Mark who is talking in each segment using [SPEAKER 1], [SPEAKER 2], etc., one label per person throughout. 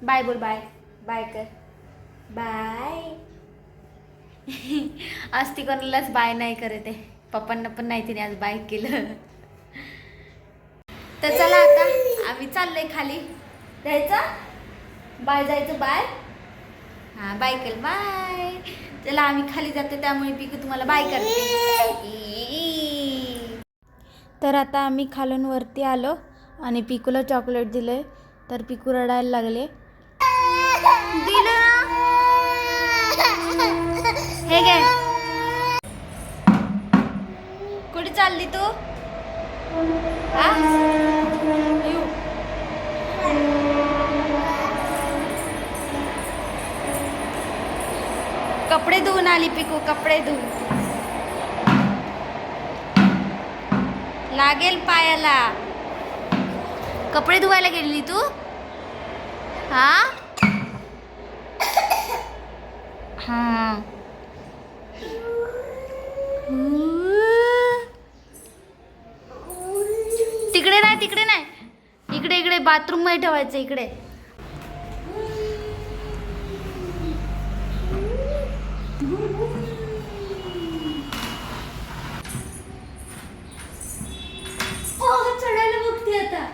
[SPEAKER 1] Bye बोल bye bye कर. Bye आज ती कोणालाच बाय नाही करत आहे. पप्पांना पण नाही तिने आज बाय केलं. तर चला आता आम्ही चाललोय खाली. जायचं? बाय जायचं बाय हा बाय केल बाय चला आम्ही खाली जातो त्यामुळे पिकू तुम्हाला बाय करते. तर आता आम्ही खालून वरती आलो आणि पिकूला चॉकलेट दिले तर पिकू रडायला लागले. दिलं? ना? हे घे. कुठे चालली तू? आ? कपडे धुवून आली पिकू कपडे धुवून. लागेल पायाला. कपडे धुवायला गेली तू? हा तिकडे नाही तिकडे नाही इकडे इकडे बाथरूममध्ये ठेवायचं इकडे. चढायला बघते आता.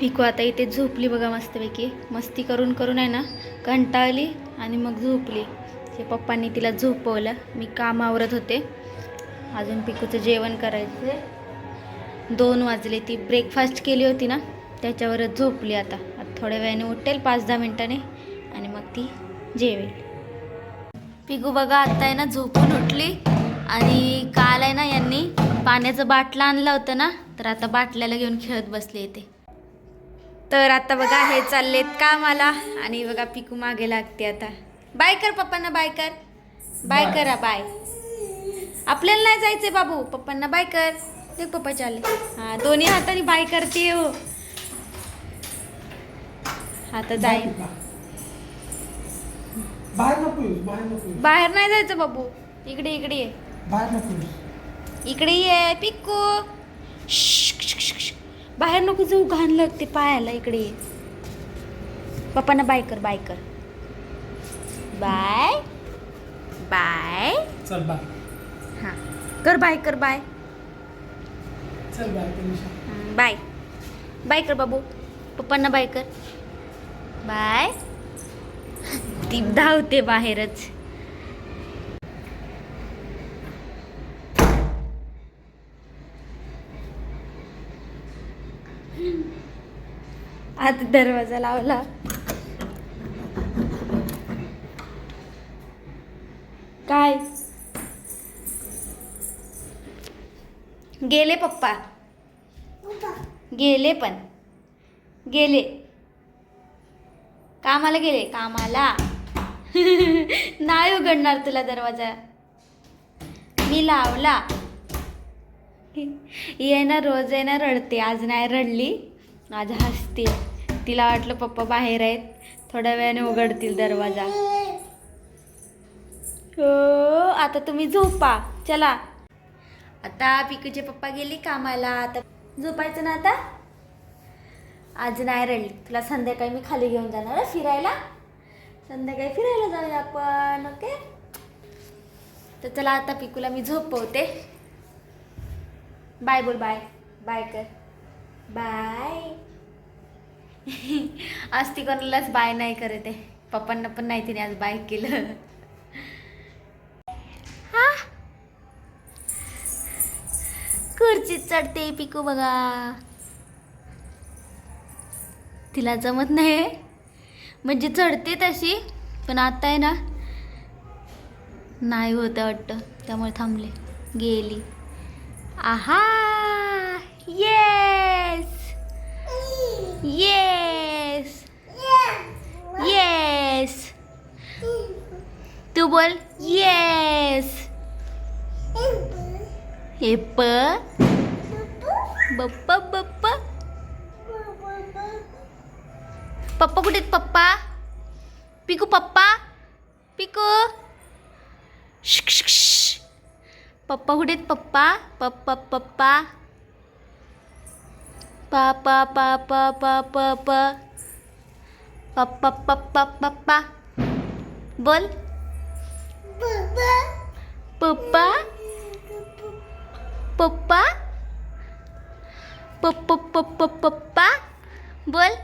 [SPEAKER 1] पिकू आता इथे झोपली बघा मस्तपैकी. मस्ती करून करून आहे ना कंटाळली आणि मग झोपली. ते पप्पांनी तिला झोपवलं. मी काम आवरत होते. अजून पिकूचं जेवण करायचं दोन वाजले ती ब्रेकफास्ट केली होती ना त्याच्यावरच झोपली आता. आता थोड्या वेळाने उठेल पाच दहा मिनटाने आणि मग ती जेवेल. पिकू बघा आता आहे ना झोपून उठली आणि काल आहे ना यांनी पाण्याचं बाटलं आणलं होतं ना तर आता बाटल्याला घेऊन खेळत बसले येते तर आता बघा हे चाललेत कामाला आणि बघा पिकू मागे लागते आता. बाय कर पप्पांना बाय कर. बाय करा बाय. आपल्याला नाही जायचंय बाबू. पप्पांना बाय कर. देख पप्पा चालले हा दोन्ही हाताने बाय करते हो. आता जाईल.
[SPEAKER 2] बाहेर नको येऊस, बाहेर नको येऊस.
[SPEAKER 1] बाहेर नाही जायचं बाबू. इकडे इकडे. ये
[SPEAKER 2] बाहेर नको येऊस.
[SPEAKER 1] इकडे ये पिक्कू. श्श, श्श, श्श, श्श. बाहेर नको जाऊ घाण लागते पायाला इकडे ये. पप्पांना बाय कर बाय कर. बाय. बाय.
[SPEAKER 2] चल बाय.
[SPEAKER 1] हां. कर बाय कर बाय.
[SPEAKER 2] चल बाय
[SPEAKER 1] बाय. बाय कर बाबू. पप्पांना बाय कर. बाय. ती धावते बाहेरच. आता दरवाजा लावला. गेले पप्पा. गेले पण. गेले. कामाला गेले. कामाला. नाही उघडणार तुला दरवाजा. मी लावला. ये ना रोज आहे ना रडते. आज नाही रडली. आज हसते. तिला वाटलं पप्पा बाहेर आहेत. थोड्या वेळाने उघडतील दरवाजा. हो आता तुम्ही झोपा. चला. आता पिकूचे पप्पा गेले कामाला. आता झोपायचं ना आता? आज नाही रडली. तुला संध्याकाळी मी खाली घेऊन जाणार फिरायला. संध्याकाळी फिरायला जाऊया आपण ओके? तर चला आता पिकूला मी झोपवते. बाय बोल बाय. बाय कर. बाय. आज ती कोणालाच बाय नाही करत आहे. पप्पांना पण नाही तिने आज बाय केलं. चढते पिकू बघा. तिला जमत नाही. म्हणजे चढते तशी पण आता आहे ना नाही होतं वाटतं. त्यामुळे थांबले. गेली. आहा! येस येस येस तू बोल. येस हे Papa, papa. Papa kudet papa. Piku papa. Piku. Shk, shk, shk. Papa kudet papa. Papa, papa. Papa, papa, papa, papa. Papa, papa, papa. Bol. Papa. Papa. Papa. Pappu Pappu पप्पा पप्पा बोल.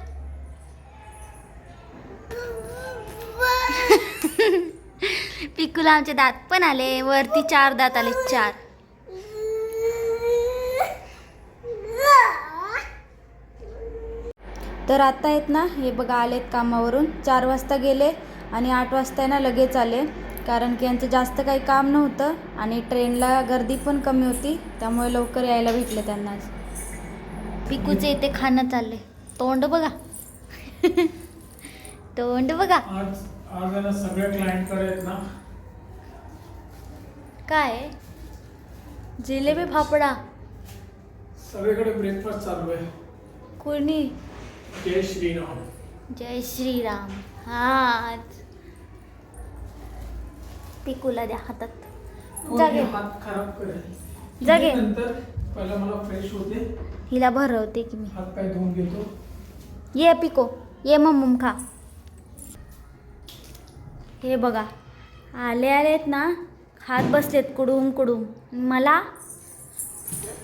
[SPEAKER 1] पिकूला आमचे दात पण आले. वरती चार दात आले चार. तर आता आहेत ना हे बघा आलेत कामावरून. चार वाजता गेले आणि आठ वाजता आहे ना लगेच आले. कारण की यांचं जास्त काही काम नव्हतं आणि ट्रेनला गर्दी पण कमी होती. त्यामुळे लवकर यायला भेटले त्यांना पिकूचे इथे खाणं चालले तोंड बघा. तोंड बघा. काय? जिलेबी फाफडा.
[SPEAKER 2] सगळीकडे ब्रेकफास्ट चालू आहे.
[SPEAKER 1] कोणी?
[SPEAKER 2] जय श्रीराम.
[SPEAKER 1] जय श्रीराम. हा पिकूला द्या हातात. जागे.
[SPEAKER 2] हात खराब करेल.
[SPEAKER 1] जागे.
[SPEAKER 2] नंतर पहिला मला फ्रेश होते.
[SPEAKER 1] हिला भरवते की मी.
[SPEAKER 2] हात पाय धुवून घेतो.
[SPEAKER 1] ये पिको ये मम्मम खा हे बघा आले आलेत ना खात बसलेत कुडूम कुडूम. मला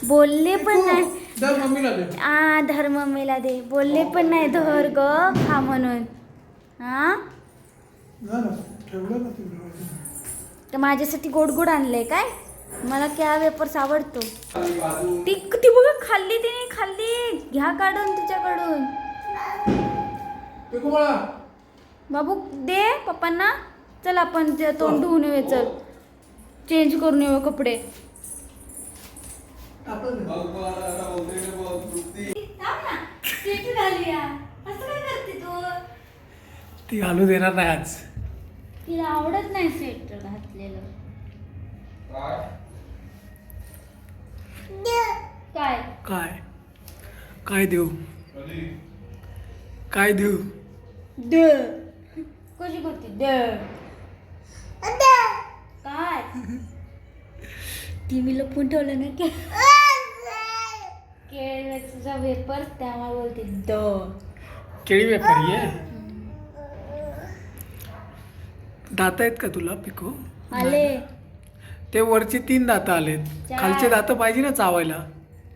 [SPEAKER 1] बोलले पण नाही.
[SPEAKER 2] दर मम्मीला दे.
[SPEAKER 1] आ धर मम्मीला दे. बोलले पण नाही धर ग खा म्हणून. हा
[SPEAKER 2] झालं ठेवलं ना तुम्ही
[SPEAKER 1] तर माझ्यासाठी गोड गोड आणलंय काय? मला क्या वेपर्स आवडतो. ती ती बघा खाल्ली तिने खाल्ली. घ्या काढून तिच्याकडून. बाबू दे पप्पांना. चल आपण तोंड धुवून येऊया चल. चेंज करून येऊ कपडे.
[SPEAKER 2] ती? घालू देणार नाही आज.
[SPEAKER 1] तिला आवडत नाही स्वेटर घातलेलं काय?
[SPEAKER 2] काय देऊ? काय देऊ?
[SPEAKER 1] द. कशी करते? द. काय? ती मी लपून ठेवलं ना की केळीचा वेपर त्यामुळे बोलते द.
[SPEAKER 2] केळी व्यापारी आहे दात आहेत का तुला पिको?
[SPEAKER 1] आले.
[SPEAKER 2] ते वरचे तीन दात आलेत.
[SPEAKER 1] चार.
[SPEAKER 2] खालचे दात पाहिजे ना चावायला?